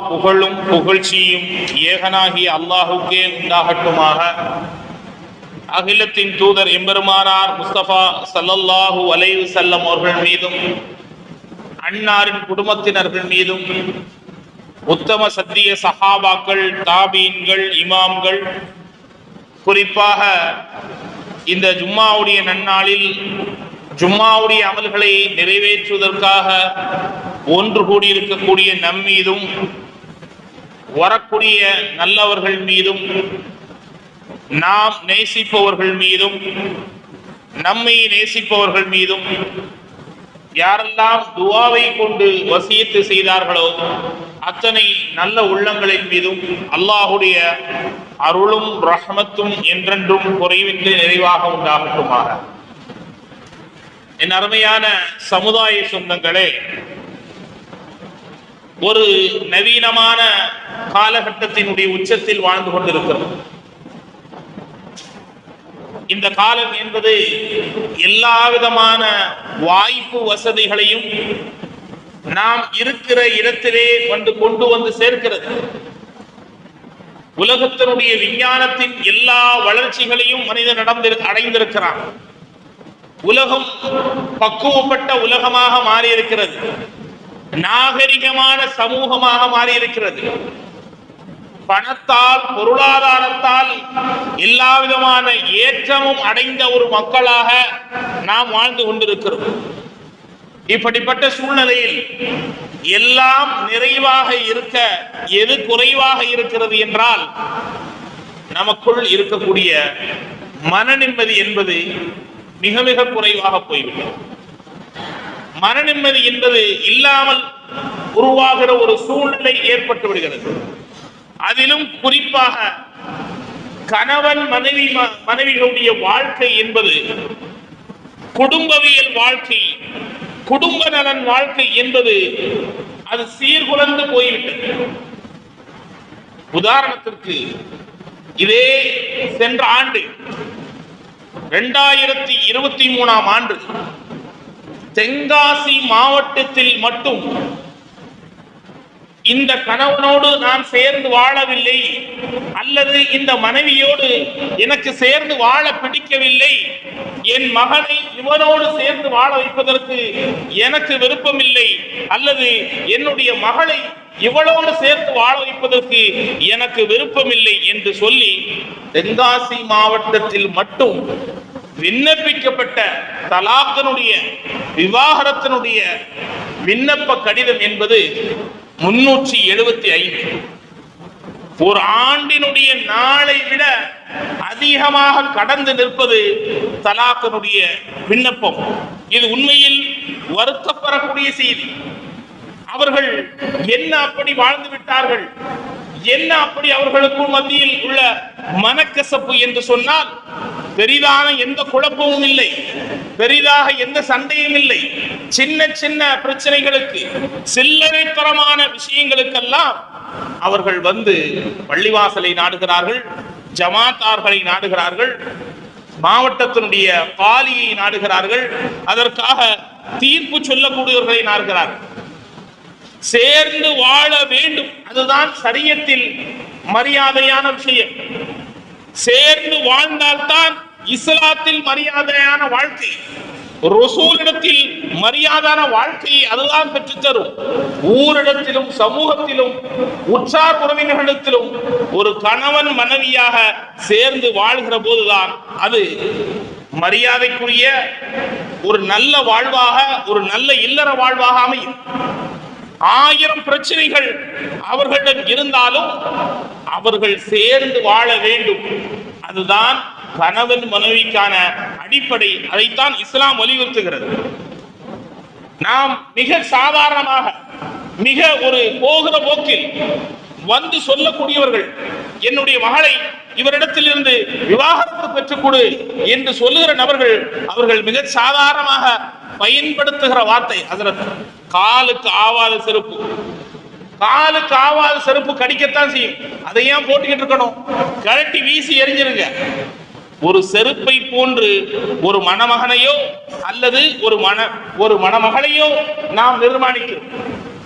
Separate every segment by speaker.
Speaker 1: புகழும் புகழ்ச்சியும் ஏகனாகிய அல்லாஹுக்கே உண்டாகட்டுமாக. அகிலத்தின் தூதர் எம்பெருமானார் முஸ்தபா சல்லல்லாஹு அலைவு செல்லம் அவர்கள் மீதும் அன்னாரின் குடும்பத்தினர்கள் மீதும் உத்தம சத்திய சஹாபாக்கள் தாபீன்கள் இமாம்கள் குறிப்பாக இந்த ஜும்மாவுடைய நன்னாளில் ஜும்மாவுடைய அமல்களை நிறைவேற்றுவதற்காக ஒன்று கூடியிருக்கக்கூடிய நம் மீதும் வரக்கூடிய நல்லவர்கள் மீதும் நாம் நேசிப்பவர்கள் மீதும் நம்மை நேசிப்பவர்கள் மீதும் யாரெல்லாம் துவாவை கொண்டு வசியத்து செய்தார்களோ அத்தனை நல்ல உள்ளங்களின் மீதும் அல்லாஹுடைய அருளும் ரஹமத்தும் என்றென்றும் குறைவின்றி நிறைவாக உண்டாகட்டுமாக. என் அருமையான சமுதாய சொந்தங்களே ஒரு நவீனமான காலகட்டத்தினுடைய உச்சத்தில் வாழ்ந்து கொண்டிருக்கிறோம். இந்த காலம் என்பது எல்லா விதமான வாய்ப்பு வசதிகளையும் நாம் இருக்கிற இடத்திலே வந்து கொண்டு வந்து சேர்க்கிறது. உலகத்தினுடைய விஞ்ஞானத்தின் எல்லா வளர்ச்சிகளையும் மனிதன் நடந்து அடைந்திருக்கிறான். உலகம் பக்குவப்பட்ட உலகமாக மாறி இருக்கிறது நாகரிகமான சமூகமாக மாறி இருக்கிறது பணத்தால் பொருளாதாரத்தால் எல்லா விதமான ஏற்றமும் அடைந்த ஒரு மக்களாக நாம் வாழ்ந்து கொண்டிருக்கிறோம். இப்படிப்பட்ட சூழ்நிலையில் எல்லாம் நிறைவாக இருக்க எது குறைவாக இருக்கிறது என்றால் நமக்குள் இருக்கக்கூடிய மன நிம்மதி என்பது மிக மிக குறைவாக போய்விட்டது. மன நிம்மதி என்பது இல்லாமல் உருவாகிற ஒரு சூழ்நிலை ஏற்பட்டு விடுகிறது. அதிலும் குறிப்பாக கணவன் மனைவி மனைவிகளுடைய வாழ்க்கை என்பது குடும்பவியல் வாழ்க்கை குடும்ப நலன் வாழ்க்கை என்பது அது சீர்குலைந்து போய்விட்டது. உதாரணத்திற்கு இதே சென்ற ஆண்டு இரண்டாயிரத்தி இருபத்தி மூணாம் ஆண்டு தென்காசி மாவட்டத்தில் மட்டும் இந்த கணவனோடு நான் சேர்ந்து வாழவில்லை அல்லது இந்த மனைவியோடு எனக்கு சேர்ந்து வாழ பிடிக்கவில்லை என் மகனை இவனோடு சேர்ந்து வாழ வைப்பதற்கு எனக்கு விருப்பமில்லை அல்லது என்னுடைய மகளை இவளோடு சேர்த்து வாழ வைப்பதற்கு எனக்கு விருப்பமில்லை என்று சொல்லி தென்காசி மாவட்டத்தில் மட்டும் விண்ணப்பிக்கப்பட்ட தலாக்கனுடைய விவாகரத்தினுடைய விண்ணப்ப கடிதம் என்பது முன்னூற்றி எழுபத்தி ஐந்து. ஒரு ஆண்டினுடைய நாளை விட அதிகமாக கடந்து நிற்பது தலாக்கனுடைய விண்ணப்பம். இது உண்மையில் வருத்தப்படக்கூடிய செய்தி. அவர்கள் என்ன அப்படி வாழ்ந்து விட்டார்கள்? என்ன அப்படி அவர்களுக்கும் மத்தியில் உள்ள மனக்கசப்பு என்று சொன்னால் பெரிதான எந்த குழப்பமும் இல்லை. பெரிதாக எந்த சண்டையும் இல்லை. சின்ன சின்ன பிரச்சனைகளுக்கு சில்லறைத்தரமான விஷயங்களுக்கெல்லாம் அவர்கள் வந்து பள்ளிவாசலை நாடுகிறார்கள் ஜமாத்தார்களை நாடுகிறார்கள் மாவட்டத்தினுடைய பாலியை நாடுகிறார்கள் அதற்காக தீர்ப்பு சொல்லக்கூடியவர்களை நாடுகிறார்கள். சேர்ந்து வாழ வேண்டும். அதுதான் சரியத்தில் மரியாதையான விஷயம். சேர்ந்து வாழ்ந்தால்தான் இஸ்லாத்தில் மரியாதையான வாழ்க்கை ரசூலிடத்தில் மரியாதான வாழ்க்கையை அதுதான் பெற்றுத்தரும். ஊரிடத்திலும் சமூகத்திலும் உற்றார் உறவினர்களிடத்திலும் ஒரு கணவன் மனைவியாக சேர்ந்து வாழ்கிற போதுதான் அது மரியாதைக்குரிய ஒரு நல்ல வாழ்வாக ஒரு நல்ல இல்லற வாழ்வாக அமையும். ஆயிரம் பிரச்சனைகள் அவர்களிடம் இருந்தாலும் அவர்கள் சேர்ந்து வாழ வேண்டும். அதுதான் கணவன் மனைவிக்கான அடிப்படை. அதைத்தான் இஸ்லாம் வலியுறுத்துகிறது. நாம் மிக சாதாரணமாக மிக ஒரு போகிற போக்கில் வந்து சொல்லக்கூடியவர்கள் என்னுடைய மகளை இவரிடத்தில் இருந்து விவாகரத்து பெற்றுக் கொடு என்று சொல்லுகிற நபர்கள் அவர்கள் மிக சாதாரணமாக பயன்படுத்துகிற வார்த்தை அதற்கு காலுக்கு ஆவாத செருப்பு. காலுக்கு ஆவாத செருப்பு கடிக்கத்தான் செய்யும். அதை ஏன் போட்டுக்கிட்டு இருக்கணும்? கழட்டி வீசி எரிஞ்சிருங்க. ஒரு செருப்பை போன்று ஒரு மணமகனையோ அல்லது ஒரு மன ஒரு மணமகளையோ நாம் நிர்மாணிக்கிறோம்.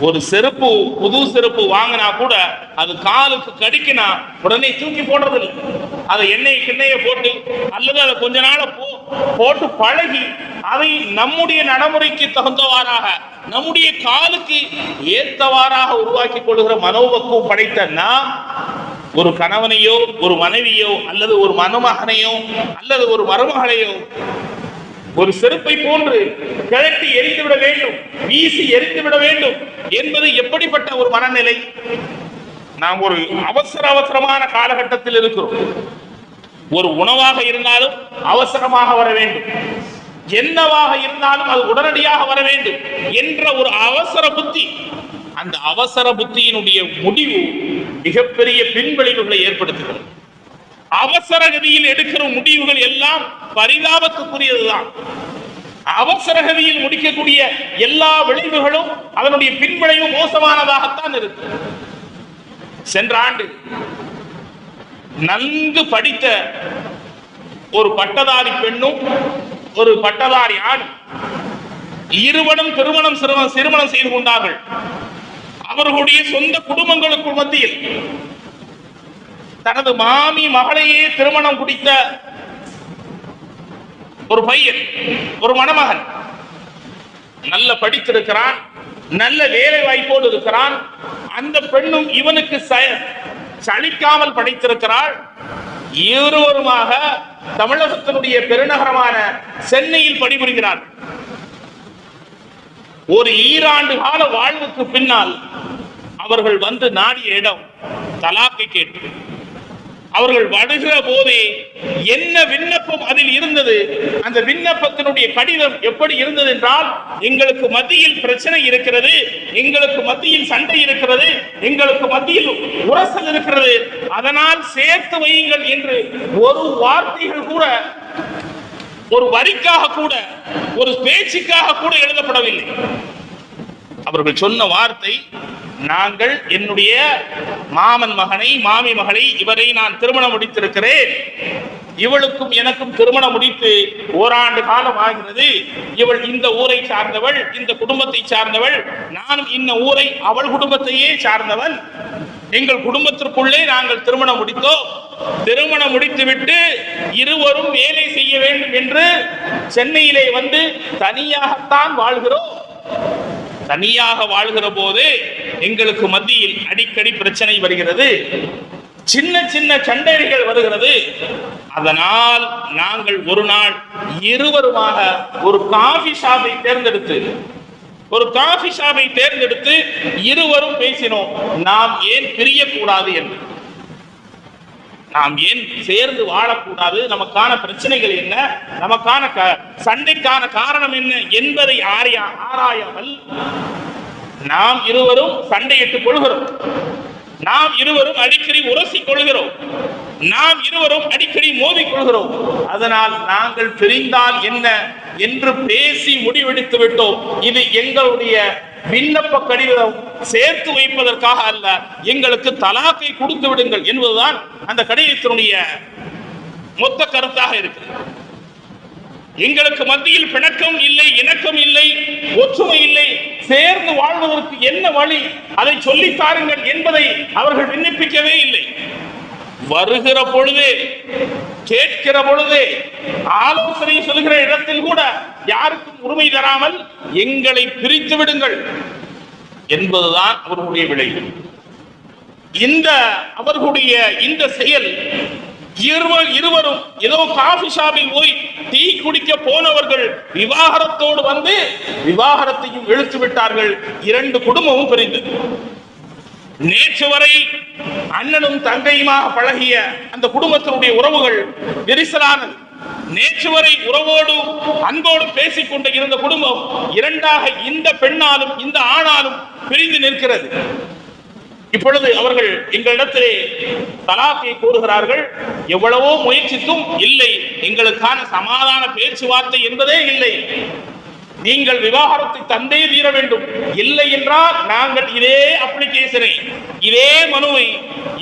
Speaker 1: ஒரு செருப்பு புது செருப்பு வாங்கினா கூட அது காலுக்கு கடிக்கினா உடனே தூக்கி போடுறது இல்லை அதை எண்ணெய் கிண்ணைய போட்டு அல்லது அதை கொஞ்ச நாள போ போட்டு பழகி அதை நம்முடைய நடைமுறைக்கு தகுந்தவாறாக நம்முடைய காலுக்கு ஏத்தவாறாக உருவாக்கி கொள்கிற மனோபக்குவம் படைத்த நாம் ஒரு கணவனையோ ஒரு மனைவியோ அல்லது ஒரு மணமகனையோ அல்லது ஒரு மருமகளையோ ஒரு செருப்பை போன்று கிழட்டி எரிந்துவிட வேண்டும் வீசி எரிந்துவிட வேண்டும் என்பது எப்படிப்பட்ட ஒரு மனநிலை? நாம் ஒரு அவசர அவசரமான காலகட்டத்தில் இருக்கிறோம். ஒரு உணவாக இருந்தாலும் அவசரமாக வர வேண்டும். என்னவாக இருந்தாலும் அது உடனடியாக வர வேண்டும் என்ற ஒரு அவசர புத்தி அந்த அவசர புத்தியினுடைய முடிவு மிகப்பெரிய பின்விளைவுகளை ஏற்படுத்துகிறது. அவசர கதியில் எடுக்கிற முடிவுகள் எல்லாம் பரிதாபத்துக்குரியதுதான். அவசர கதியில் முடிக்கக்கூடிய எல்லா விளைவுகளும் அதனுடைய பின்விளைவு மோசமானதாகத்தான் இருக்கு. சென்ற ஆண்டு நன்கு படித்த ஒரு பட்டதாரி பெண்ணும் ஒரு பட்டதாரி ஆணும் இருவரும் திருமணம் சிறுவன் திருமணம் செய்து கொண்டார்கள். அவர்களுடைய சொந்த குடும்பங்களுக்கு மத்தியில் தனது மாமி மகளையே திருமணம் குடித்த ஒரு பையன் ஒரு மணமகன். நல்ல படித்திருக்கிறான் நல்ல வேலை வாய்ப்போடு இருக்கிறான். அந்த பெண்ணும் இவனுக்கு ச- சலிக்காமல் படித்திருக்கிறாள். இருவருமாக தமிழகத்தினுடைய பெருநகரமான சென்னையில் பணிபுரிகிறார். ஒரு ஈராண்டு கால வாழ்வுக்கு பின்னால் அவர்கள் வந்து நாடிய இடம் தலாக்கை கேட்டு அவர்கள் வருகிற போதே என்ன விண்ணப்பம் அதில் இருந்தது? அந்த விண்ணப்பத்தினுடைய கடிதம் எப்படி இருந்தது என்றால் எங்களுக்கு மத்தியில் பிரச்சனை இருக்கிறது எங்களுக்கு மத்தியில் சண்டை இருக்கிறது எங்களுக்கு மத்தியில் உரசல் இருக்கிறது. அதனால் சேர்த்து வையுங்கள் என்று ஒரு வார்த்தைகள் கூட ஒரு வரிக்காக கூட ஒரு பேச்சுக்காக கூட எழுதப்படவில்லை. அவர்கள் சொன்ன வார்த்தை நாங்கள் என்னுடைய மாமன் மகனை மாமி மகளை இவரை நான் திருமணம் முடித்திருக்கிறேன். இவளுக்கும் எனக்கும் திருமணம் முடித்து ஓராண்டு காலம் ஆகிறது. இவள் இந்த ஊரை சார்ந்தவள் இந்த குடும்பத்தை சார்ந்தவள். நானும் இந்த ஊரை அவள் குடும்பத்தையே சார்ந்தவன். எங்கள் குடும்பத்திற்குள்ளே நாங்கள் திருமணம் முடித்தோம். திருமணம் முடித்துவிட்டு இருவரும் வேலை செய்ய வேண்டும் என்று சென்னையிலே வந்து தனியாகத்தான் வாழ்கிறோம். தனியாக வாழ்கிற போது எங்களுக்கு மத்தியில் அடிக்கடி பிரச்சனை வருகிறது. சின்ன சின்ன சண்டைகள் வருகிறது. அதனால் நாங்கள் ஒரு நாள் இருவருமாக ஒரு காஃபி ஷாப்பை தேர்ந்தெடுத்து ஒரு காஃபி ஷாப்பை தேர்ந்தெடுத்து இருவரும் பேசினோம். நாம் ஏன் பிரியக்கூடாது என்று. நாம் ஏன் சேர்ந்து வாழக்கூடாது? நமக்கான பிரச்சனைகள் என்ன? நமக்கான க- சண்டைக்கான காரணம் என்ன என்பதை ஆரிய ஆராயாமல் நாம் இருவரும் சண்டையிட்டுக் கொள்கிறோம். நாம் இருவரும் அடிக்கடி உரசிக் கொள்கிறோம். நாம் இருவரும் அடிக்கடி மோதிக் கொள்கிறோம். அதனால் நாங்கள் பிரிந்தால் என்ன? என்று பேசி முடிவெடுத்து விட்டோம். இது எங்களுடைய விண்ணப்ப கடிதம் சேர்த்து வைப்பதற்காக அல்ல எங்களுக்கு தலாக்கை கொடுத்து விடுங்கள் என்பதுதான் அந்த கடிதத்தினுடைய மொத்த கருத்தாக இருக்கிறது. எங்களுக்கு மத்தியில் பிணக்கம் இல்லை இணக்கம் இல்லை ஒற்றுமை இல்லை சேர்ந்து வாழ்வதற்கு என்ன வழி? அதை சொல்லித் தாருங்கள் என்பதை அவர்கள் விண்ணப்பிக்கவே இல்லை. வருகிற பொழுதே கேட்கிற பொழுதே ஆலோசனை சொல்கிற இடத்தில் கூட யாருக்கும் உரிமை தராமல் எங்களை பிரித்து விடுங்கள் என்பதுதான் அவர்களுடைய விளைவு இந்த அவர்களுடைய இந்த செயல் இருவர் இருவரும் ஏதோ காஃபி ஷாப்பில் போய் டீ குடிக்க போனவர்கள் விவாகரத்தோடு வந்து விவாகரத்தையும் இழுத்து விட்டார்கள். இரண்டு குடும்பமும் பிரிந்தது நேற்று வரை அண்ணனும் தங்கையுமாக பழகிய அந்த குடும்பத்தினுடைய உறவுகள் விரிசலானது. நேற்று வரை உறவோடு அன்போடு பேசிக் கொண்டு இருந்த குடும்பம் இரண்டாக இந்த பெண்ணாலும் இந்த ஆணாலும் பிரிந்து நிற்கிறது. இப்பொழுது அவர்கள் எங்களிடத்திலே தலாக்கை கூறுகிறார்கள். எவ்வளவோ முயற்சித்தும் இல்லை. எங்களுக்கான சமாதான பேச்சுவார்த்தை என்பதே இல்லை. நீங்கள் விவாகரத்தை தந்தே தீர வேண்டும். இல்லை என்றால் நாங்கள் இதே அப்ளிகேஷனை இதே மனுவை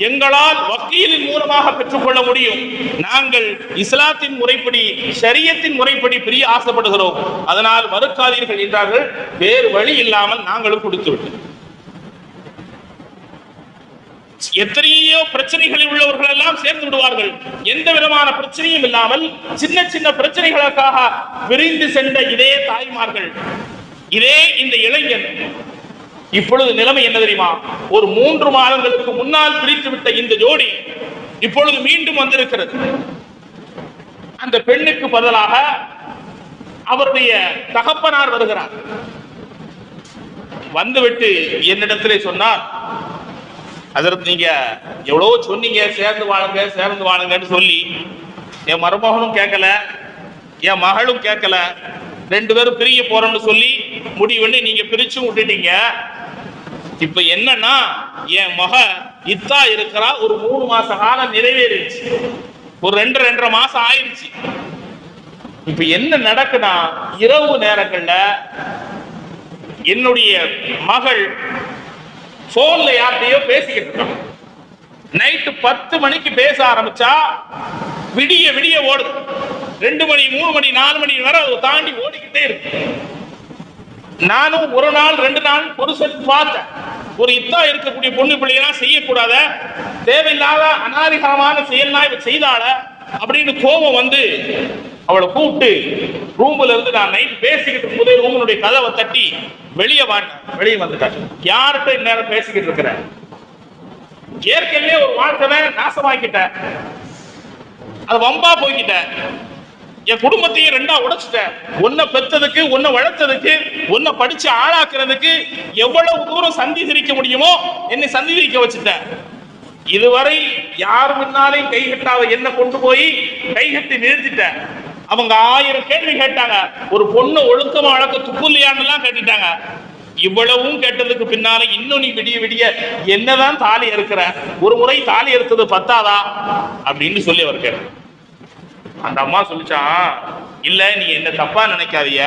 Speaker 1: எங்களால் வக்கீலின் மூலமாக பெற்றுக்கொள்ள முடியும். நாங்கள் இஸ்லாத்தின் முறைப்படி ஷரியத்தின் முறைப்படி பிரிய ஆசைப்படுகிறோம். அதனால் மறுக்காதீர்கள் என்றார்கள். வேறு வழி இல்லாமல் நாங்களும் கொடுத்து விட்டோம். எத்தனையோ பிரச்சனைகளில் உள்ளவர்கள் எல்லாம் சேர்ந்து விடுவார்கள். எந்த விதமான பிரச்சனையும் இல்லாமல் சின்ன சின்ன பிரச்சனைகளுக்காக விரிந்து சென்ற இதே தாய்மார்கள். இதே இந்த இளைஞன். இப்பொழுது நிலைமை என்ன தெரியுமா? ஒரு மூன்று மாதங்களுக்கு முன்னால் பிரித்து விட்ட இந்த ஜோடி இப்பொழுது மீண்டும் வந்திருக்கிறது. அந்த பெண்ணுக்கு பதிலாக அவருடைய தகப்பனார் வருகிறார். வந்துவிட்டு என்னிடத்திலே சொன்னார் அதற்கு நீங்க எவ்வளவோ சொன்னீங்க சேர்ந்து வாழுங்க சேர்ந்து வாழுங்கன்னு சொல்லி. என் மருமகனும் கேட்கல என் மகளும் கேட்கல. ரெண்டு பேரும் பிரிய போறோம்னு சொல்லி முடிவு பண்ணி நீங்க பிரிச்சு விட்டுட்டீங்க. இப்ப என்னன்னா என் மக இத்தா இருக்கிறா ஒரு மூணு மாச காலம் நிறைவேறிடுச்சு. ஒரு ரெண்டு ரெண்டரை மாசம் ஆயிடுச்சு. இப்ப என்ன நடக்குன்னா இரவு நேரங்கள்ல என்னுடைய மகள் போன்ல யார்கிட்டயோ பேசிக்கிட்டு இருக்கான். நைட்டு பத்து மணிக்கு பேச ஆரம்பிச்சா விடிய விடிய ஓடுது ரெண்டு மணி மூணு மணி நாலு மணி வரை அதை தாண்டி ஓடிக்கிட்டே இருக்கு. நானும் ஒரு நாள் ரெண்டு நாள் புருஷன் பார்த்தேன். ஒரு இத்தா இருக்கக்கூடிய பொண்ணு பிள்ளையெல்லாம் செய்யக்கூடாத தேவையில்லாத அனாதிகரமான செயல்லாம் இவ செய்தாள அப்படின்னு கோபம் வந்து அவளை கூப்பிட்டு ரூம்ல இருந்து நான் நைட் பேசிக்கிட்டு இருக்கும்போது ரூமனுடைய கதவை தட்டி வெளியே வாட்டேன் வெளியே வந்துட்டேன் யார்கிட்ட இந்நேரம் பேசிக்கிட்டு இருக்கிற? ஏற்கனவே ஒரு வாழ்க்கை நாசமாக்கிட்ட. அது வம்பா போய்கிட்ட என் குடும்பத்தையும் ரெண்டா உடைச்சிட்டேன் உன்னை பெத்ததுக்கு உன்னை வளர்த்ததுக்கு உன்னை படிச்சு ஆளாக்குறதுக்கு எவ்வளவு தூரம் சந்தி சிரிக்க முடியுமோ என்னை சந்தி சிரிக்க வச்சுட்டேன் இதுவரை யார் முன்னாலையும் கைகட்டாத என்ன கொண்டு போய் கை கட்டி நிறுத்திட்டேன் அவங்க ஆயிரம் கேள்வி கேட்டாங்க. ஒரு பொண்ணு ஒழுக்கமா அழக்க துப்பு கேட்டுட்டாங்க. இவ்வளவும் கேட்டதுக்கு பின்னால இன்னும் நீ விடிய விடிய என்னதான் தாலி இருக்கிற ஒரு முறை தாலி எடுத்தது பத்தாதா? அப்படின்னு சொல்லி அவர் கேட்டார். அந்த அம்மா சொல்லிச்சான் இல்ல நீ என்ன தப்பா நினைக்காதீய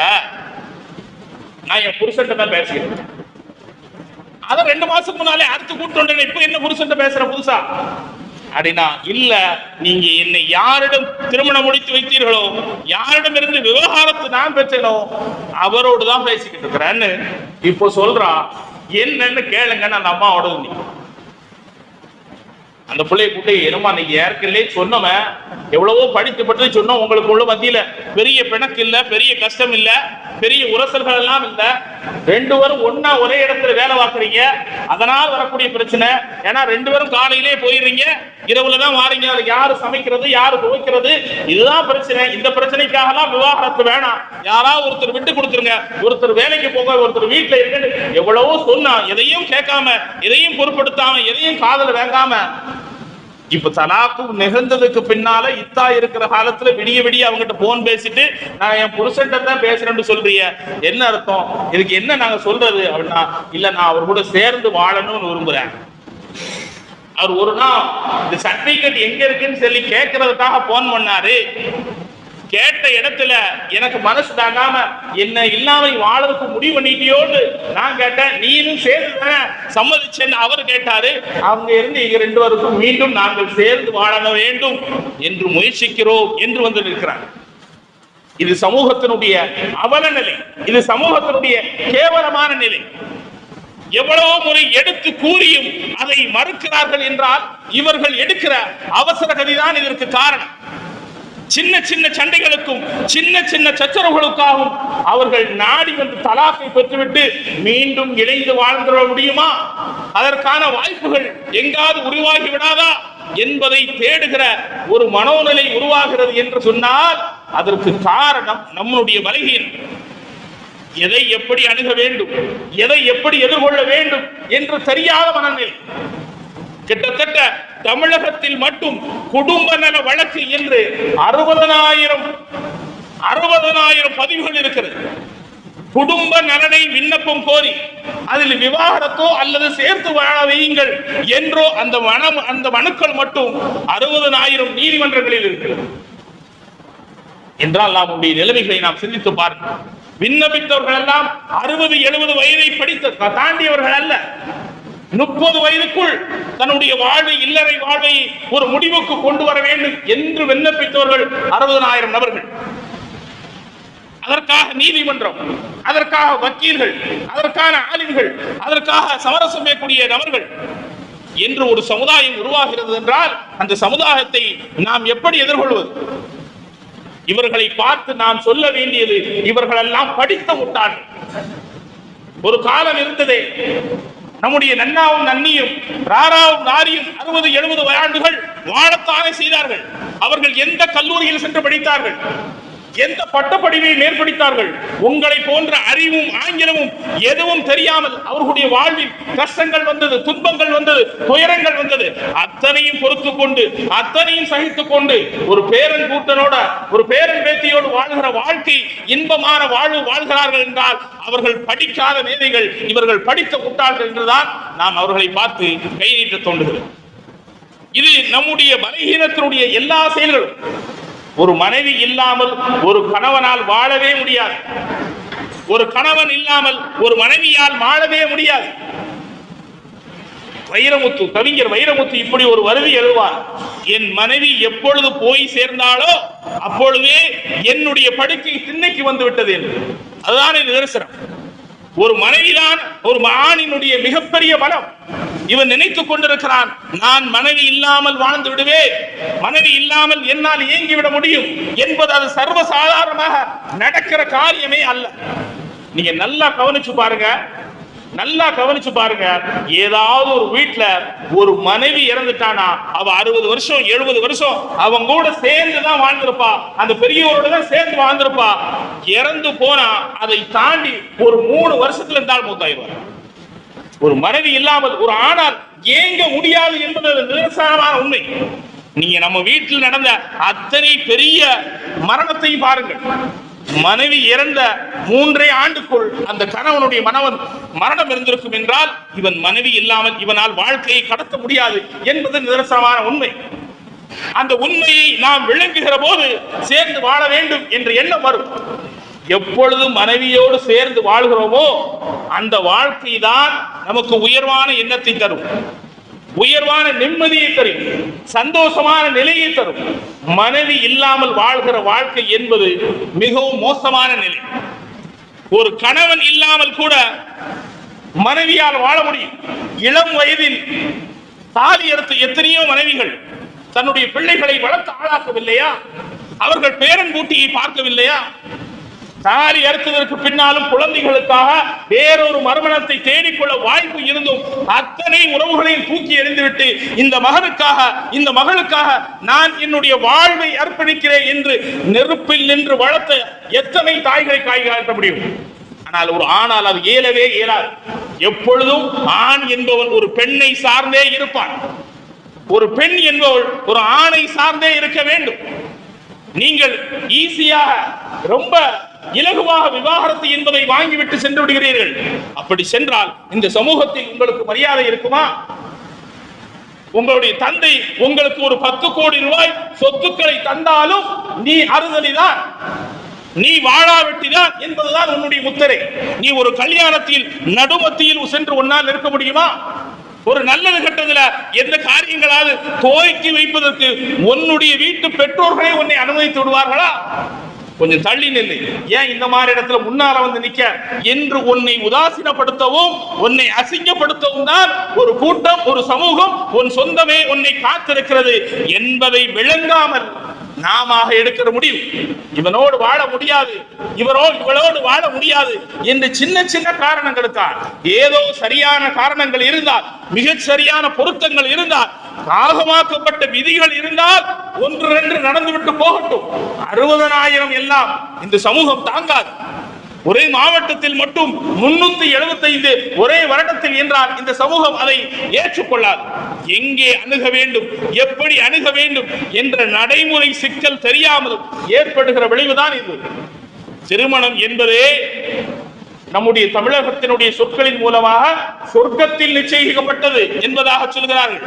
Speaker 1: நான் என் புருஷன்ட்ட தான் பேசிக்கிறேன். இருக்கேன். ரெண்டு மாசத்துக்கு முன்னாலே அடுத்து கூட்டு இப்ப என்ன புருஷன்ட்ட பேசுற புதுசா? அப்படின்னா இல்ல நீங்க என்னை யாரிடம் திருமணம் முடித்து வைத்தீர்களோ யாரிடம் இருந்து விவகாரத்தை நான் பெற்றேனோ அவரோடு தான் பேசிக்கிட்டு இருக்கிறேன்னு இப்போ சொல்றா. என்னன்னு கேளுங்கன்னு அந்த அம்மாவோட நீ அந்த பிள்ளைய கூட்டி என்னமா நீங்க ஏற்கனவே சொன்னவன். எவ்வளவோ படித்து பற்றி சொன்னோம் உங்களுக்கு உள்ள மத்தியில. பெரிய பிணக்கு இல்ல பெரிய கஷ்டம் இல்ல பெரிய உரசல்கள் எல்லாம் இல்ல. ரெண்டு பேரும் ஒன்னா ஒரே இடத்துல வேலை பார்க்குறீங்க. அதனால் வரக்கூடிய பிரச்சனை. ஏன்னா ரெண்டு பேரும் காலையிலே போயிடுறீங்க. இரவுல தான் வாரீங்க. அதுக்கு யாரு சமைக்கிறது யாரு துவைக்கிறது? இதுதான் பிரச்சனை. இந்த பிரச்சனைக்காகலாம் விவாகரத்து வேணாம். யாராவது ஒருத்தர் விட்டு கொடுத்துருங்க. ஒருத்தர் வேலைக்கு போங்க ஒருத்தர் வீட்டுல இருக்கு எவ்வளவோ சொன்னா எதையும் கேட்காம எதையும் பொருட்படுத்தாம எதையும் காதல வாங்காம இப்ப தலாக்கு நிகழ்ந்ததுக்கு பின்னால இத்தா இருக்கிற காலத்துல விடிய விடிய அவங்ககிட்ட போன் பேசிட்டு நான் என் புருஷன்ட்ட தான் பேசுறேன்னு சொல்றீங்க என்ன அர்த்தம்? இதுக்கு என்ன நாங்க சொல்றது? அப்படின்னா இல்ல நான் அவர் கூட சேர்ந்து வாழணும்னு விரும்புறேன். அவர் ஒரு நாள் இந்த சர்டிபிகேட் எங்க இருக்குன்னு சொல்லி கேட்கறதுக்காக போன் பண்ணாரு. கேட்ட இடத்துல எனக்கு மனசு தாங்காம என்ன இல்லாம வாழறதுக்கு முடிவு பண்ணிட்டியோன்னு நான் கேட்டேன். நீனும் சேர்ந்து தானே சம்மதிச்சேன்னு அவர் கேட்டாரு. அவங்க இருந்து இங்க ரெண்டு பேருக்கும் மீண்டும் நாங்கள் சேர்ந்து வாழ வேண்டும் என்று முயற்சிக்கிறோம் என்று வந்து நிற்கிறார். இது சமூகத்தினுடைய அவல நிலை. இது சமூகத்தினுடைய கேவலமான நிலை. எவ்வளவு முறை எடுத்து கூறியும் அதை மறுக்கிறார்கள் என்றால் இவர்கள் எடுக்கிற அவசர கதிதான் இதற்கு காரணம். சின்ன சின்ன சண்டைகளுக்கும் சின்ன சின்ன சச்சரவுகளுக்காகவும் அவர்கள் நாடி வந்து தலாக்கை பெற்றுவிட்டு மீண்டும் இணைந்து வாழ்ந்துட முடியுமா? அதற்கான வாய்ப்புகள் எங்காவது உருவாகி விடாதா என்பதை தேடுகிற ஒரு மனோநிலை உருவாகிறது என்று சொன்னால் அதற்கு காரணம் நம்முடைய பலகீனம். எதை எப்படி அணுக வேண்டும்? எதை எப்படி எதிர்கொள்ள வேண்டும் என்று தெரியாத மனநிலை. கிட்டத்தட்ட தமிழகத்தில் மட்டும் குடும்ப நல வழக்கு என்று அறுபதனாயிரம் அறுபதனாயிரம் பதிவுகள் இருக்கிறது. குடும்ப நலனை விண்ணப்பம் கோரி அதில் விவாகரத்தோ அல்லது சேர்த்து வாழ வையுங்கள் என்றோ அந்த மனம் அந்த மனுக்கள் மட்டும் அறுபதனாயிரம் நீதிமன்றங்களில் இருக்கிறது. என்றால் நாம் உடைய நிலைமைகளை நாம் சிந்தித்து பாருங்கள். விண்ணப்பித்தவர்கள் எல்லாம் அறுபது எழுபது வயதை படித்த தாண்டியவர்கள் அல்ல. முப்பது வயதுக்குள் தன்னுடைய வாழ்வை இல்லறை வாழ்வை ஒரு முடிவுக்கு கொண்டு வர வேண்டும் என்று விண்ணப்பித்தவர்கள் அறுபதனாயிரம் நபர்கள். அதற்காக நீதிமன்றம் அதற்காக வக்கீல்கள் அதற்கான ஆளுநர்கள் அதற்காக சமரசம் செய்யக்கூடிய நபர்கள் என்று ஒரு சமுதாயம் உருவாகிறது என்றால் அந்த சமுதாயத்தை நாம் எப்படி எதிர்கொள்வது? இவர்களை பார்த்து நாம் சொல்ல வேண்டியது இவர்கள் எல்லாம் படித்த முட்டாள் ஒரு காலம் இருந்ததே. நம்முடைய நன்னாவும் நன்னியும் ராராவும் நாரியும் அறுபது எழுபது ஆண்டுகள் வாழத்தானே செய்தார்கள். அவர்கள் எந்த கல்லூரியில் சென்று படித்தார்கள்? எந்த பட்டப்படிவை மேற்படித்தார்கள்? உங்களை போன்ற அறிவும் ஆங்கிலமும் எதுவும் தெரியாமல் அவர்களுடைய வாழ்வில் கஷ்டங்கள் வந்தது துன்பங்கள் வந்தது துயரங்கள் வந்தது. அத்தனையும் பொறுத்து கொண்டு அத்தனையும் சகித்துக் கொண்டு ஒரு பேரன் கூட்டனோட ஒரு பேரன் பேத்தியோடு வாழ்கிற வாழ்க்கை இன்பமான வாழ்வு வாழ்கிறார்கள் என்றால் அவர்கள் படிக்காத மேதைகள் இவர்கள் படித்த முட்டாள்கள் என்றுதான் நாம் அவர்களை பார்த்து கை நீட்ட தோன்றுகிறது இது நம்முடைய பலகீனத்தினுடைய எல்லா செயல்களும். ஒரு மனைவி இல்லாமல் ஒரு கணவனால் வாழவே முடியாது. ஒரு கணவன் இல்லாமல் ஒரு மனைவியால் வாழவே முடியாது. வைரமுத்து கவிஞர் வைரமுத்து இப்படி ஒரு வருதி எழுவார் என் மனைவி எப்பொழுது போய் சேர்ந்தாலோ அப்பொழுதே என்னுடைய படுக்கை திண்ணைக்கு வந்து விட்டது என்று. அதுதான் இந்த நிதர்சனம். ஒரு மனைவிதான் ஒரு ஆணினுடைய மிகப்பெரிய பலம். இவன் நினைத்துக் கொண்டிருக்கிறான் நான் மனைவி இல்லாமல் வாழ்ந்து விடுவேன். மனைவி இல்லாமல் என்னால் இயங்கிவிட முடியும் என்பது அது சர்வசாதாரணமாக நடக்கிற காரியமே அல்ல. நீங்க நல்லா கவனிச்சு பாருங்க நல்லா கவனிச்சு பாருங்க. ஏதாவது ஒரு வீட்டுல ஒரு மனைவி இறந்துட்டானா அவ அறுபது வருஷம் எழுபது வருஷம் அவங்க கூட சேர்ந்து தான் வாழ்ந்திருப்பா. அந்த பெரியவரோட தான் சேர்ந்து வாழ்ந்திருப்பா. இறந்து போனா அதை தாண்டி ஒரு மூணு வருஷத்துல இருந்தால் மூத்தாயிடுவார். ஒரு மனைவி இல்லாமல் ஒரு ஆனால் ஏங்க முடியாது என்பது நிதர்சனமான உண்மை. நீங்க நம்ம வீட்டில் நடந்த அத்தனை பெரிய மரணத்தையும் பாருங்கள். மனைவி இறந்த மூன்றே ஆண்டுக்குள் அந்த கணவனுடைய மனவன் மரணம் இருந்திருக்கும் என்றால் இவன் மனைவி இல்லாமல் இவனால் வாழ்க்கையை கடத்த முடியாது என்பது நிதர்சனமான உண்மை. அந்த உண்மையை நாம் விளங்குகிற போது சேர்ந்து வாழ வேண்டும் என்ற எண்ணம் வரும். எப்பொழுது மனைவியோடு சேர்ந்து வாழ்கிறோமோ அந்த வாழ்க்கை தான் நமக்கு உயர்வான எண்ணத்தை தரும். உயர்வான நிம்மதியை தரும் சந்தோஷமான நிலையை தரும். மனைவி இல்லாமல் வாழ்கிற வாழ்க்கை என்பது மிகவும் மோசமான நிலை. ஒரு கணவன் இல்லாமல் கூட மனைவியால் வாழ முடியும். இளம் வயதில் தாலி எடுத்த எத்தனையோ மனைவிகள் தன்னுடைய பிள்ளைகளை வளர்த்து ஆளாக்கவில்லையா? அவர்கள் பேரன் கூட்டியை பார்க்கவில்லையா? தாலி அறுத்ததற்கு பின்னாலும் குழந்தைகளுக்காக வேறொரு மறுமணத்தை தேடிக்கொள்ள வாய்ப்பு இருந்தும் அத்தனை உறவுகளையும் தூக்கி எறிந்துவிட்டு இந்த மகனுக்காக இந்த மகளுக்காக நான் என்னுடைய வாழ்வை அர்ப்பணிக்கிறேன் என்று நெருப்பில் நின்று வளர்த்த எத்தனை தாய்களை காய்காட்ட முடியும்? ஆனால் ஒரு ஆணால் அது இயலவே இயலாது. எப்பொழுதும் ஆண் என்பவன் ஒரு பெண்ணை சார்ந்தே இருப்பான். ஒரு பெண் என்பவள் ஒரு ஆணை சார்ந்தே இருக்க வேண்டும். நீங்கள் ஈஸியாக ரொம்ப இலகுவாக விவாகரத்து என்பதை வாங்கிவிட்டு சென்று விடுகிறீர்கள். அப்படி சென்றால் இந்த சமூகத்தில் உங்களுக்கு மரியாதை இருக்குமா? உங்களுடைய தந்தை உங்களுக்கு ஒரு பத்து கோடி ரூபாய் சொத்துக்களை தந்தாலும் நீ அறுதலிதான் நீ வாழாவிட்டிதான் என்பதுதான் உன்னுடைய முத்திரை. நீ ஒரு கல்யாணத்தில் நடுமத்தியில் சென்று உன்னால் இருக்க முடியுமா? ஒரு நல்லது கெட்டதுல எந்த காரியங்களாவது துவக்கி வைப்பதற்கு உன்னுடைய வீட்டு பெற்றோர்களே உன்னை அனுமதித்து விடுவார்களா? கொஞ்சம் தள்ளி நில்லு. ஏன் இந்த மாதிரி இடத்துல முன்னால வந்து நிக்க? என்று உன்னை உதாசீனப்படுத்தவும் உன்னை அசிங்கப்படுத்தவும் தான் ஒரு கூட்டம் ஒரு சமூகம் உன் சொந்தமே உன்னை காத்திருக்கிறது என்பதை விளங்காமல் நாம எடுக்கிற முடிவு. இவனோடு வாழ முடியாது. இவரோ இவளோடு வாழ முடியாது என்று சின்ன சின்ன காரணங்களுக்காக ஏதோ சரியான காரணங்கள் இருந்தால் மிகச் சரியான பொருத்தங்கள் இருந்தால் காகமாக்கப்பட்ட விதிகள் இருந்தால் ஒன்று ரெண்டு நடந்துவிட்டு போகட்டும். அறுபதனாயிரம் எல்லாம் இந்த சமூகம் தாங்காது. ஒரே மாவட்டத்தில் மட்டும் முன்னூத்தி எழுபத்தைந்து ஒரே வருடத்தில் என்றால் இந்த சமூகம் அதை ஏற்றுக்கொள்ளாது. எங்கே அணுக வேண்டும் எப்படி அணுக வேண்டும் என்ற நடைமுறை சிக்கல் தெரியாமல் ஏற்படுகிற விளைவுதான் இது. திருமணம் என்பதே நம்முடைய தமிழகத்தினுடைய சொற்களின் மூலமாக சொர்க்கத்தில் நிச்சயிக்கப்பட்டது என்பதாக சொல்கிறார்கள்.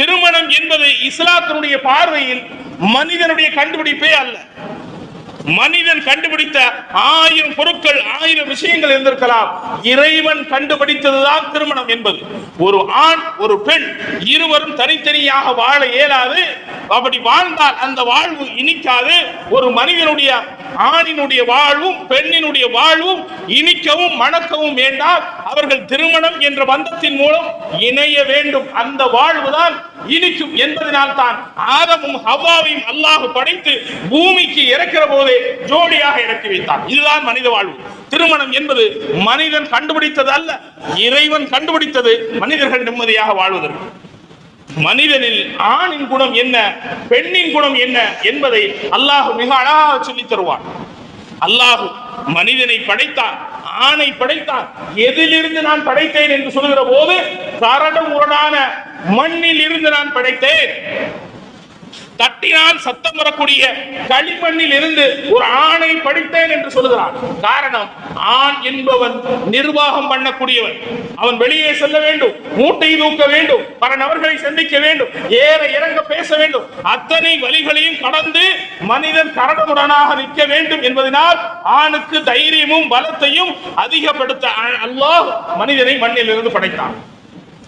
Speaker 1: திருமணம் என்பது இஸ்லாத்தினுடைய பார்வையில் மனிதனுடைய கண்டுபிடிப்பே அல்ல. மனிதன் கண்டுபிடித்த ஆயிரம் பொருட்கள் ஆயிரம் விஷயங்கள் இருந்திருக்கலாம். இறைவன் கண்டுபிடித்ததுதான் திருமணம் என்பது. ஒரு ஆண் ஒரு பெண் இருவரும் தனித்தனியாக வாழ இயலாது. அப்படி வாழ்ந்தால் அந்த வாழ்வு இனிக்காது. ஒரு மனிதனுடைய ஆணினுடைய வாழ்வும் பெண்ணினுடைய வாழ்வும் இனிக்கவும் மணக்கவும் வேண்டாம். அவர்கள் திருமணம் என்ற பந்தத்தின் மூலம் இணைய வேண்டும். அந்த வாழ்வுதான் இனிக்கும் என்பதனால் தான் ஆதமும் ஹவ்வாவையும் அல்லாஹ் படைத்து பூமிக்கு இறக்கிற போதே ஜோடியாக இறக்கி வைத்தான். இதுதான் மனித வாழ்வு. திருமணம் என்பது மனிதன் கண்டுபிடித்தது அல்ல இறைவன் கண்டுபிடித்தது மனிதர்கள் நிம்மதியாக வாழ்வதற்கு. மனிதனில் ஆணின் குணம் என்ன பெண்ணின் குணம் என்ன என்பதை அல்லாஹ் மிக அழகாக சொல்லித் தருவான். அல்லாஹு மனிதனை படைத்தான். ஆணை படைத்தான் எதிலிருந்து நான் படைத்தேன் என்று சொல்லுகிற போது கரடு முரடான மண்ணில் இருந்து நான் படைத்தேன். தட்டினால் சத்தம் வரக்கூடிய களிமண்ணில் இருந்து ஒரு ஆணை படித்தேன் என்று சொல்லுகிறான். காரணம் ஆண் என்பவன் நிர்வாகம் பண்ணக்கூடியவன். அவன் வெளியே செல்ல வேண்டும் மூட்டை தூக்க வேண்டும் பல நபர்களை சந்திக்க வேண்டும் ஏற இறங்க பேச வேண்டும். அத்தனை வழிகளையும் கடந்து மனிதன் கரடுமுரடாக நிற்க வேண்டும் என்பதனால் ஆணுக்கு தைரியமும் பலத்தையும் அதிகப்படுத்த அல்லாஹ் மனிதனை மண்ணில் இருந்து படைத்தான்.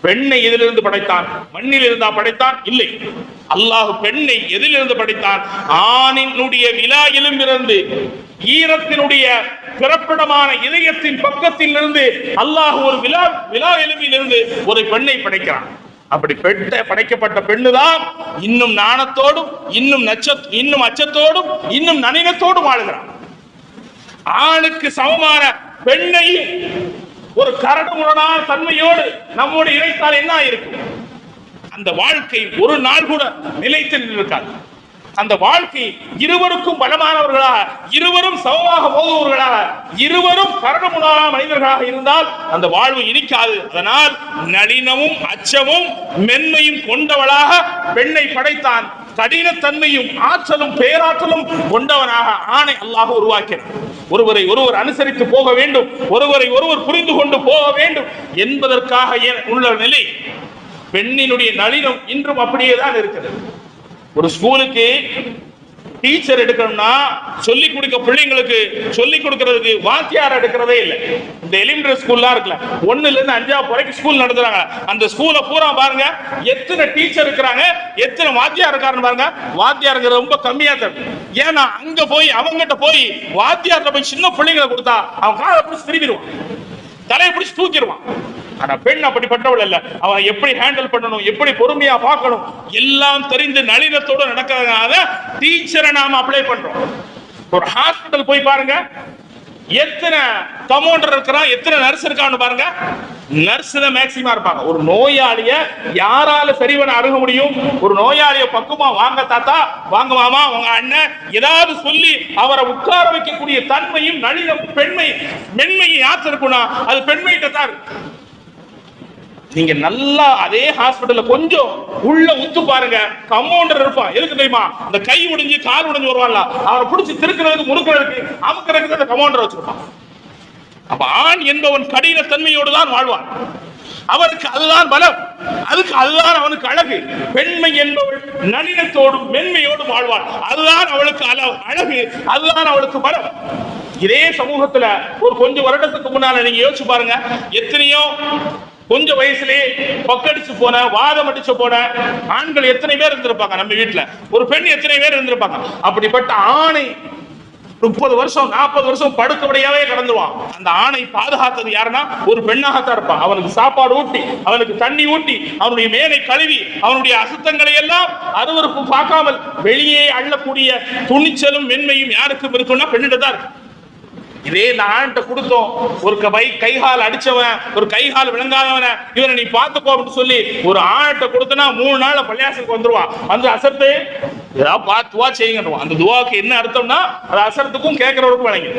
Speaker 1: பெண்ணை எதிலிருந்து படைத்தான் மண்ணில் இருந்தா படைத்தான் இல்லை. அல்லாஹ் பெண்ணை எதிலிருந்து படைத்தான் ஆணினுடைய விழா எலும்பிலிருந்து ஈரத்தினுடைய பிறப்பிடமான இதயத்தின் பக்கத்தில் இருந்து அல்லாஹ் ஒரு விழா விழா எலும்பிலிருந்து ஒரு பெண்ணை படைக்கிறான். அப்படி பெட்ட படைக்கப்பட்ட பெண்ணுதான் இன்னும் நாணத்தோடும் இன்னும் நச்ச இன்னும் அச்சத்தோடும் இன்னும் நனினத்தோடும் வாழுகிறான் ஆணுக்கு சமமான பெண்ணையும் ஒரு கரடுமுரடான தன்மையோடு நம்மோடு இணைத்தால் என்ன இருக்கும் அந்த வாழ்க்கை ஒரு நாள் கூட நிலைத்து நின்றிருக்காது அந்த வாழ்க்கை இருவருக்கும் பலமானவர்களாக இருவரும் சமமாக போகுவவர்களாக இருவரும் கரடுமுடான மனிதர்களாக இருந்தால் அந்த வாழ்வு இனிக்காது. அதனால் நளினமும் அச்சமும் மென்மையும் கொண்டவளாக பெண்ணை படைத்தான். கடினத்தன்மையும் ஆற்றலும் பேராற்றலும் கொண்டவனாக ஆணை அல்லாஹ் உருவாக்கினார் ஒருவரை ஒருவர் அனுசரித்து போக வேண்டும். ஒருவரை ஒருவர் புரிந்து கொண்டு போக வேண்டும் என்பதற்காக ஏன் உள்ள நிலை? பெண்ணினுடைய நளினம் இன்றும் அப்படியே தான் இருக்கிறது. ஒரு ஸ்கூலுக்கு டீச்சர் எடுக்கணும்னா சொல்லி கொடுக்க பிள்ளைங்களுக்கு சொல்லி கொடுக்கறதுக்கு வாத்தியார் எடுக்கிறதே இல்லை. இந்த எலிமெண்டரி ஸ்கூல்லாம் இருக்குல்ல ஒன்னுல இருந்து அஞ்சாவது வரைக்கும் ஸ்கூல் நடத்துறாங்க. அந்த ஸ்கூலை பூரா பாருங்க எத்தனை டீச்சர் இருக்கிறாங்க எத்தனை வாத்தியார் இருக்காருன்னு பாருங்க. வாத்தியாருங்கிறது ரொம்ப கம்மியா தரும் ஏன்னா அங்க போய் அவங்ககிட்ட போய் வாத்தியார்கிட்ட போய் சின்ன பிள்ளைங்களை கொடுத்தா அவன் காலை பிடிச்சி திரும்பிடுவான். தலையை பிடிச்சி தூக்கிடுவான். ஆனா பெண் அப்படிப்பட்டவள் இல்ல அவன் எப்படி ஹேண்டில் பண்ணணும் எப்படி பொறுமையா பார்க்கணும் எல்லாம் தெரிந்து நளினத்தோட நடக்கிறதுனால டீச்சரை நாம அப்ளை பண்றோம். ஒரு ஹாஸ்பிட்டல் போய் பாருங்க. எத்தனை கமௌண்டர் இருக்கிறான் எத்தனை நர்ஸ் இருக்கான்னு பாருங்க. நர்ஸ் தான் மேக்சிமா இருப்பாங்க. ஒரு நோயாளிய யாரால சரி பண்ண அணுக முடியும்? ஒரு நோயாளிய பக்குமா வாங்க தாத்தா வாங்க மாமா உங்க அண்ணன் ஏதாவது சொல்லி அவரை உட்கார வைக்கக்கூடிய தன்மையும் நளினம் பெண்மை மென்மையும் யாத்திருக்கும்னா அது பெண்மைகிட்ட தான் இருக்கு. நீங்க நல்லா அதே ஹாஸ்பிடல்ல கொஞ்சம் உள்ள உத்து பாருங்க. கம்பவுண்டர் இருப்பான் எதுக்கு தெரியுமா? அந்த கை உடைஞ்சு கால் உடைஞ்சு வருவான்ல. அவரை பிடிச்சி திருக்கிறதுக்கு முறுக்கிறதுக்கு அமுக்கிறதுக்கு அந்த கம்பவுண்டர் வச்சிருப்பான். அப்ப ஆண் என்பவன் கடின தன்மையோடு தான் வாழ்வான். அவருக்கு அதுதான் பலம். அதுக்கு அதுதான் அவனுக்கு அழகு. பெண்மை என்பவள் நளினத்தோடும் மென்மையோடும் வாழ்வாள். அதுதான் அவளுக்கு அழகு. அதுதான் அவளுக்கு பலம். இதே சமூகத்துல ஒரு கொஞ்சம் வருடத்துக்கு முன்னால நீங்க யோசிச்சு பாருங்க. எத்தனையோ கொஞ்ச வயசுலயே பக்கடிச்சு போன வாதம் அடிச்சு போன ஆண்கள் எத்தனை பேர் இருந்திருப்பாங்க நம்ம வீட்டுல ஒரு பெண் எத்தனை பேர் இருந்திருப்பாங்க? அப்படிப்பட்ட ஆணை முப்பது வருஷம் நாற்பது வருஷம் படுக்கபடியாவே கடந்துவான். அந்த ஆணை பாதுகாத்தது யாருன்னா ஒரு பெண்ணாகத்தான் இருப்பான். அவனுக்கு சாப்பாடு ஊட்டி அவனுக்கு தண்ணி ஊட்டி அவனுடைய மேலை கழுவி அவனுடைய அசுத்தங்களை எல்லாம் அருவருப்பு பார்க்காமல் வெளியே அள்ளக்கூடிய துணிச்சலும் மென்மையும் யாருக்கும் இருக்கும்னா பெண்ணிட்ட தான் இருக்கு. இதே இந்த ஆண்கிட்ட கொடுத்தோம். ஒரு கை கைகால் அடிச்சவன் ஒரு கைகால் விளங்காதவன இவனை நீ பார்த்துக்கோ அப்படின்னு சொல்லி ஒரு ஆண்கிட்ட கொடுத்தனா மூணு நாள் பள்ளியாசனுக்கு வந்துருவான் வந்து அசத்து ஏதாவது பார்த்துவா துவா செய்யுங்கன்றான் அந்த துவாக்கு என்ன அர்த்தம்னா அது அசரத்துக்கும் கேட்கறவருக்கும் வழங்கி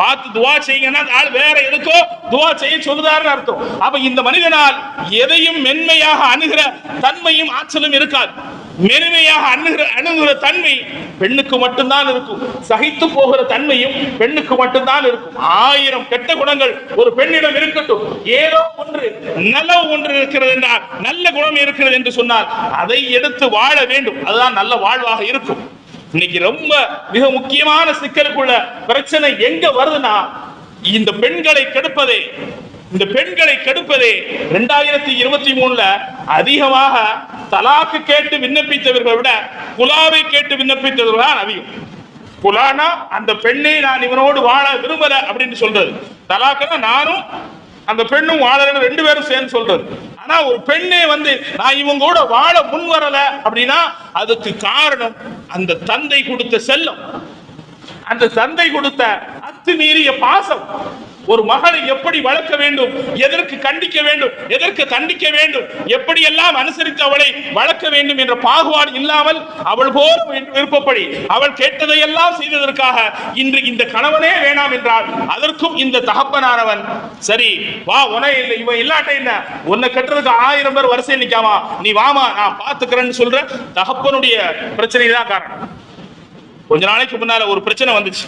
Speaker 1: பார்த்து துவா செய்யுங்கன்னா ஆள் வேற எதுக்கோ துவா செய்ய சொல்லுதாருன்னு அர்த்தம். அப்ப இந்த மனிதனால் எதையும் மென்மையாக அணுகிற தன்மையும் ஆற்றலும் இருக்காது. மென்மையாக அணுகிற அணுகிற தன்மை பெண்ணுக்கு மட்டும்தான் இருக்கும். சகித்து போகிற தன்மையும் பெண்ணுக்கு மட்டும்தான் இருக்கும். ஆயிரம் கெட்ட குணங்கள் ஒரு பெண்ணிடம் இருக்கட்டும். ஏதோ ஒன்று நல்ல ஒன்று இருக்கிறது என்றால் நல்ல குணம் இருக்கிறது என்று சொன்னால் அதை எடுத்து வாழ வேண்டும். அதுதான் நல்ல வாழ்வாக இருக்கும். இன்னைக்கு ரொம்ப மிக முக்கியமான சிக்கலுக்குள்ள பிரச்சனை எங்க வருதுன்னா இந்த பெண்களை கெடுப்பதே இந்த பெண்களை கெடுப்பதே ரெண்டாயிரத்தி இருபத்தி மூணுல அதிகமாக தலாக்கு கேட்டு விண்ணப்பித்தவர்களை விட குலாவை கேட்டு விண்ணப்பித்தவர்கள் தான் அதிகம். குலானா அந்த பெண்ணை நான் இவனோடு வாழ விரும்பல அப்படின்னு சொல்றது. தலாக்குனா நானும் அந்த பெண்ணும் வாழறன்னு ரெண்டு பேரும் சேர்ந்து சொல்றது. ஆனா ஒரு பெண்ணே வந்து நான் இவங்க கூட வாழ முன் வரல அப்படின்னா அதுக்கு காரணம் அந்த தந்தை கொடுத்த செல்லம். அந்த தந்தை கொடுத்த அத்துமீறிய பாசம். ஒரு மகனை எப்படி வளர்க்க வேண்டும்? எதற்கு கண்டிக்க வேண்டும்? எதற்கு தண்டிக்க வேண்டும்? எப்படியெல்லாம் அனுசரித்து அவளை வளர்க்க வேண்டும் என்ற பாகுபாடு இல்லாமல் அவள் போல விருப்பப்படி அவள் கேட்டதையெல்லாம் செய்ததற்காக இன்று இந்த கணவனே வேணாம் என்றால் அதற்கும் இந்த தகப்பனானவன் சரி வா உன இல்லை இவன் இல்லாட்ட என்ன? உன்னை கட்டுறதுக்கு ஆயிரம் பேர் வரிசை நிக்காமா? நீ வாமா நான் பாத்துக்கிறேன்னு சொல்ற தகப்பனுடைய பிரச்சனை தான் காரணம். கொஞ்ச நாளைக்கு முன்னால ஒரு பிரச்சனை வந்துச்சு.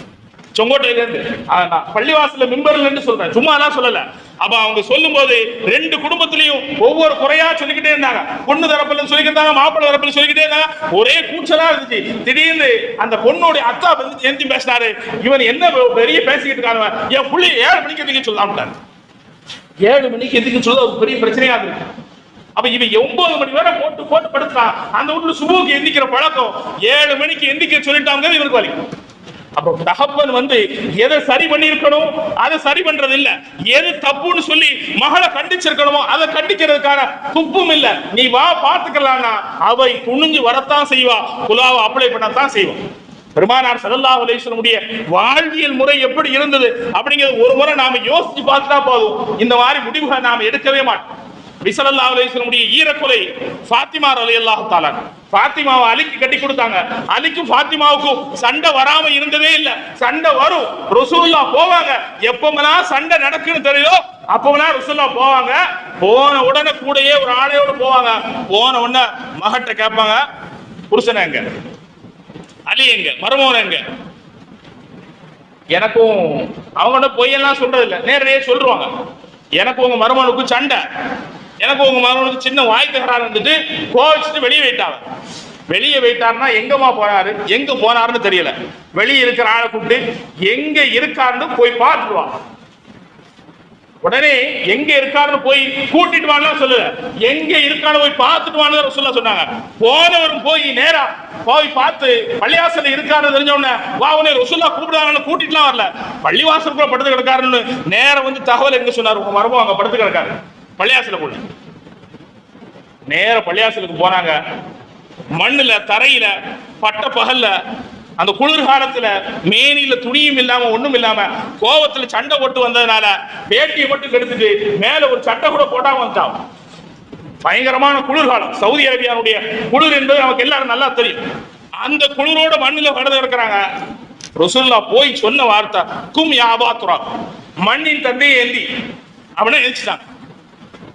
Speaker 1: செங்கோட்டையில இருந்து. ஆஹ் நான் பள்ளிவாசல்ல மிம்பர்ல இருந்து சொல்றேன். சும்மா எல்லாம் சொல்லல. அப்ப அவங்க சொல்லும் போது ரெண்டு குடும்பத்திலையும் ஒவ்வொரு குறையா சொல்லிக்கிட்டே இருந்தாங்க. பொண்ணு தரப்புல சொல்லிக்கிட்டு இருந்தாங்க மாப்பிள்ளை தரப்புல சொல்லிக்கிட்டே இருந்தாங்க. ஒரே கூச்சலா இருந்துச்சு. திடீர்னு அந்த பொண்ணுடைய அத்தா வந்து எந்தி பேசினாரு. இவன் என்ன பெரிய பேசிக்கிட்டு இருக்காங்க என் புள்ளி ஏழு மணிக்கு எதுக்கு சொல்லலாம்ட்டாரு ஏழு மணிக்கு எதுக்கு சொல்ல ஒரு பெரிய பிரச்சனையா இருக்கு அப்ப இவன் ஒன்பது மணி வரை போட்டு போட்டு படுத்தான். அந்த வீட்டுல சுபுக்கு எந்திக்கிற பழக்கம். ஏழு மணிக்கு எந்திக்க சொல்லிட்டாங்க இவருக்கு வலிக்கும் அப்ப தகப்பன் வந்து எதை சரி பண்ணியிருக்கணும்? அதை சரி பண்றது இல்ல எது தப்புன்னு சொல்லி மகளை கண்டிச்சிருக்கணுமோ அதை கண்டிக்கிறதுக்கான துப்பும் இல்ல. நீ வா பாத்துக்கலாம்னா அவை துணிஞ்சு வரத்தான் செய்வா. குலாவை அப்ளை பண்ணத்தான் செய்வான் பெருமானார் ஸல்லல்லாஹு உலேஸ்வரனுடைய வாழ்வியல் முறை எப்படி இருந்தது அப்படிங்கிறது ஒரு முறை நாம யோசிச்சு பார்த்துட்டா போதும். இந்த மாதிரி முடிவுகளை நாம எடுக்கவே மாட்டோம். விசலல்லா அலிஸ்லமுடைய ஈரக்குலை ஃபாத்திமா அல்லாஹ் தஆலா ஃபாத்திமாவை அலிக்கு கட்டி கொடுத்தாங்க. அலிக்கும் ஃபாத்திமாவுக்கும் சண்டை வராம இருந்ததே இல்ல. சண்டை வரும். ரசூலுல்லா போவாங்க. எப்பமெல்லாம் சண்டை நடக்குன்னு தெரியும் அப்பமெல்லாம் ரசூலுல்லா போவாங்க. போன உடனே கூடயே ஒரு ஆணையோட போவாங்க. போன உடனே மகட்ட கேட்பாங்க புருஷன் எங்க? அலி எங்க? மருமகன் எங்க? எனக்கும் அவங்க பொய்யெல்லாம் சொல்றது இல்லை நேரடியே சொல்றாங்க எனக்கு உங்க மருமகனுக்கும் சண்டை. எனக்கு உங்க மருமகனுக்கு சின்ன வாய் தகராறு வந்துட்டு கோவிச்சுட்டு வெளியே போயிட்டாங்க. வெளியே போயிட்டாருன்னா எங்கம்மா போனாரு எங்க போனாருன்னு தெரியல. வெளியே இருக்கிற ஆளை கூப்பிட்டு எங்க இருக்காருன்னு போய் பார்த்துருவான் உடனே எங்க இருக்காருன்னு போய் கூட்டிட்டு வாங்க சொல்லல எங்க இருக்கான்னு போய் பார்த்துட்டு வான்னு சொல்ல சொன்னாங்க. போனவரும் போய் நேரா போய் பார்த்து பள்ளிவாசல்ல இருக்காருன்னு தெரிஞ்ச உடனே வா உனே ரசுல்லா கூப்பிடுவாங்கன்னு கூட்டிட்டுலாம் வரல. பள்ளிவாசலுக்குள்ள படுத்து கிடக்காருன்னு நேரம் வந்து தகவல் எங்க சொன்னார்? உங்க மரபு அங்க படுத்து கிடக்காரு. பள்ளிவாசல போய் நேர பள்ளியாசலுக்கு போனாங்க. மண்ணுல தரையில பட்ட பகல்ல அந்த குளிர்காலத்துல மேனியில துணியும் இல்லாம ஒண்ணும் இல்லாம கோவத்துல சண்டை போட்டு வந்ததுனால வேட்டியை மட்டும் கெடுத்துட்டு மேல ஒரு சட்டை கூட போட்டாம வந்துட்டான். பயங்கரமான குளிர்காலம். சவுதி அரேபியாவுடைய குளிர் என்பது நமக்கு எல்லாரும் நல்லா தெரியும். அந்த குளிரோட மண்ணில கடந்து இருக்கிறாங்க ரசூல்லா போய் சொன்ன வார்த்தை கும் யாபாத்துரா மண்ணின் தந்தையை ஏந்தி. அப்படின்னு எழுச்சிட்டாங்க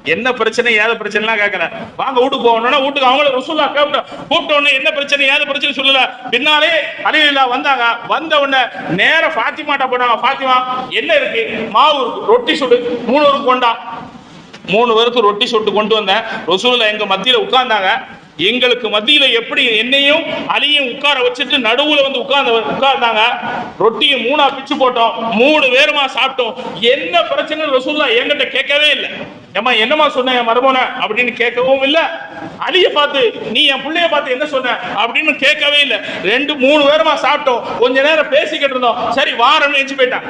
Speaker 1: என்ன பிரச்சனை ஏது பிரச்சனைலாம் கேட்கல வாங்க வீட்டுக்கு போகணும்னா வீட்டுக்கு அவங்கள ரசூல்லா கேப்ட கூப்பிட்ட உடனே என்ன பிரச்சனை ஏது பிரச்சனை சொல்லல. பின்னாலே அலிலா வந்தாங்க. வந்த உடனே நேர ஃபாத்திமாட்ட போனாங்க. ஃபாத்திமா என்ன இருக்கு? மாவு ரொட்டி சுடு. மூணு பேருக்கு கொண்டா. மூணு பேருக்கு ரொட்டி சுட்டு கொண்டு வந்தேன். ரசூல்லா எங்க மத்தியில உட்கார்ந்தாங்க. எங்களுக்கு மத்தியில எப்படி என்னையும் அலியும் உட்கார வச்சுட்டு நடுவுல வந்து உட்கார்ந்து உட்கார்ந்தாங்க. ரொட்டியை மூணா பிச்சு போட்டோம். மூணு பேருமா சாப்பிட்டோம். என்ன பிரச்சனை ரசூல்லா என்கிட்ட கேட்கவே இல்லை. ஏமா என்னமா சொன்ன என் மருமன அப்படின்னு கேட்கவும் இல்லை. அலிய பார்த்து நீ என் பிள்ளைய பார்த்து என்ன சொன்ன அப்படின்னு கேட்கவே இல்லை. ரெண்டு மூணு பேருமா சாப்பிட்டோம். கொஞ்ச நேரம் பேசிக்கிட்டு இருந்தோம். சரி வாரம்னு நினைச்சு போயிட்டான்.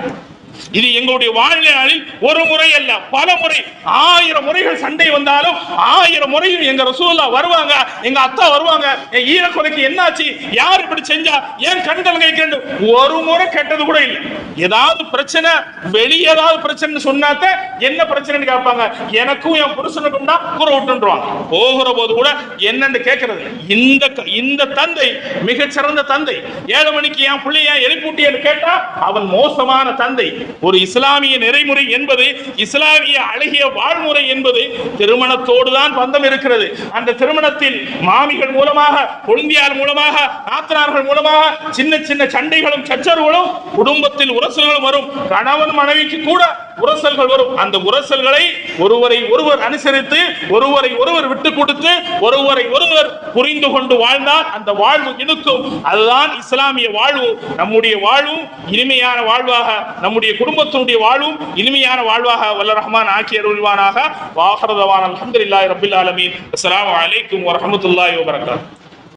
Speaker 1: இது எங்களுடைய வாழ்நாளில் ஒரு முறை அல்ல பல முறை. ஆயிரம் முறைகள் சண்டை வந்தாலும் ஆயிரம் முறையும் எங்க ரசூல்லா வருவாங்க எங்க அத்தா வருவாங்க என் ஈரக்குறைக்கு என்னாச்சு யார் இப்படி செஞ்சா ஏன் கண்கள் கேட்கண்டு ஒரு முறை கேட்டது கூட இல்லை. ஏதாவது பிரச்சனை வெளியே ஏதாவது பிரச்சனை சொன்னாத்த என்ன பிரச்சனைன்னு கேட்பாங்க. எனக்கும் என் புருஷனுக்கும் தான் குறை விட்டுருவாங்க போகிற போது கூட என்னன்னு கேட்கறது. இந்த இந்த தந்தை மிகச்சிறந்த தந்தை ஏழு மணிக்கு என் பிள்ளைய எழுப்பூட்டியன்னு கேட்டா அவன் மோசமான தந்தை. ஒரு இஸ்லாமிய நெறிமுறை என்பது இஸ்லாமிய அழகிய வாழ்முறை என்பது திருமணத்தோடு தான் பந்தம் இருக்கிறது. அந்த திருமணத்தில் மாமிகள் மூலமாக கொழுந்தியார் மூலமாக நாத்தனார்கள் மூலமாக சின்ன சின்ன சண்டைகளும் சச்சரவுகளும் குடும்பத்தில் உரசல்களும் வரும். கணவன் மனைவிக்கு கூட உரசல்கள் வரும். அந்த உரசல்களை ஒருவரை ஒருவர் அனுசரித்து ஒருவரை ஒருவர் விட்டு கொடுத்து ஒருவரை ஒருவர் புரிந்து கொண்டு வாழ்ந்தால் அந்த வாழ்வு இனுக்கும். அதுதான் இஸ்லாமிய வாழ்வு. நம்முடைய வாழ்வும் இனிமையான வாழ்வாக நம்முடைய குடும்பத்தினுடைய வாழ்வும் இனிமையான வாழ்வாக வல்ல ரஹ்மான் ஆக்கி அருள்வானாக. வாகரதவான் அலமதுல்லாய் ரபில் ஆலமீன். அஸ்லாம் அலைக்கும் வரமத்துல்லாய் வபரகாத்துஹு